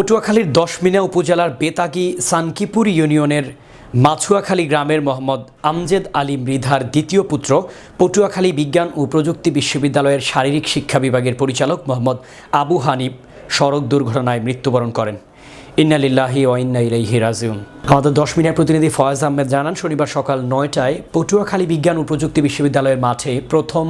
পটুয়াখালীর দশমিনা উপজেলার বেতাগি সানকিপুর ইউনিয়নের মাছুয়াখালী গ্রামের মোহাম্মদ আমজেদ আলী মৃধার দ্বিতীয় পুত্র, পটুয়াখালী বিজ্ঞান ও প্রযুক্তি বিশ্ববিদ্যালয়ের শারীরিক শিক্ষা বিভাগের পরিচালক মোহাম্মদ আবু হানিফ সড়ক দুর্ঘটনায় মৃত্যুবরণ করেন। ইন্নালিল্লাহি ওয়াইন্না ইন্না ইলাইহি রাজিউন। আমাদের দশ মিনিটের প্রতিনিধি ফয়েজ আহমেদ জানান, শনিবার সকাল নয়টায় পটুয়াখালী বিজ্ঞান ও প্রযুক্তি বিশ্ববিদ্যালয়ের মাঠে প্রথম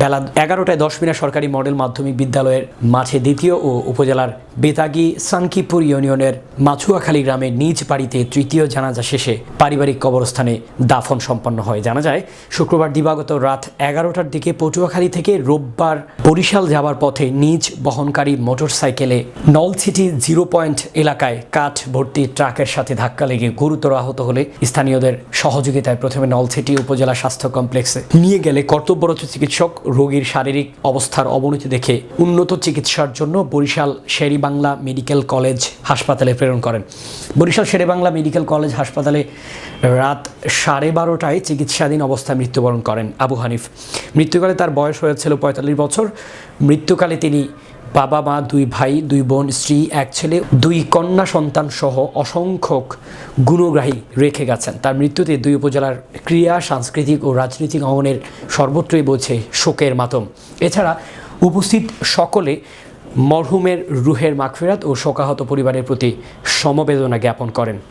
বেলা এগারোটায় দশ মিনিট সরকারি মডেল মাধ্যমিক বিদ্যালয়ের মাঠে দ্বিতীয় ও উপজেলার বেতাগি সানকিপুর ইউনিয়নের মাছুয়াখালী গ্রামে নিজ বাড়িতে তৃতীয় জানাজা শেষে পারিবারিক কবরস্থানে দাফন সম্পন্ন হয়। জানা যায়, শুক্রবার দিবাগত রাত এগারোটার দিকে পটুয়াখালী থেকে রোববার বরিশাল যাওয়ার পথে নিজ বহনকারী মোটরসাইকেলে নলছিটি জিরো পয়েন্ট এলাকায় কাঠ ভর্তি ট্রাকের সাথে ধাক্কা লেগে গুরুতর আহত হলে স্থানীয়দের সহযোগিতায় প্রথমে নলছিটি উপজেলা স্বাস্থ্য কমপ্লেক্সে নিয়ে গেলে কর্তব্যরত চিকিৎসক রোগীর শারীরিক অবস্থার অবনতি দেখে উন্নত চিকিৎসার জন্য বরিশাল শেরিবাংলা মেডিকেল কলেজ হাসপাতালে প্রেরণ করেন। বরিশাল শেরেবাংলা মেডিকেল কলেজ হাসপাতালে রাত সাড়ে বারোটায় চিকিৎসাধীন অবস্থায় মৃত্যুবরণ করেন আবু হানিফ। মৃত্যুকালে তার বয়স হয়েছিল পঁয়তাল্লিশ বছর। মৃত্যুকালে তিনি বাবা মা, দুই ভাই, দুই বোন, স্ত্রী, এক ছেলে, দুই কন্যা সন্তান সহ অসংখ্য গুণগ্রাহী রেখে গেছেন। তার মৃত্যুতে দুই উপজেলার ক্রীড়া, সাংস্কৃতিক ও রাজনৈতিক অঙ্গনের সর্বত্রই বলছে শোকের মাতম। এছাড়া উপস্থিত সকলে মরহুমের রুহের মাখফেরাত ও শোকাহত পরিবারের প্রতি সমবেদনা জ্ঞাপন করেন।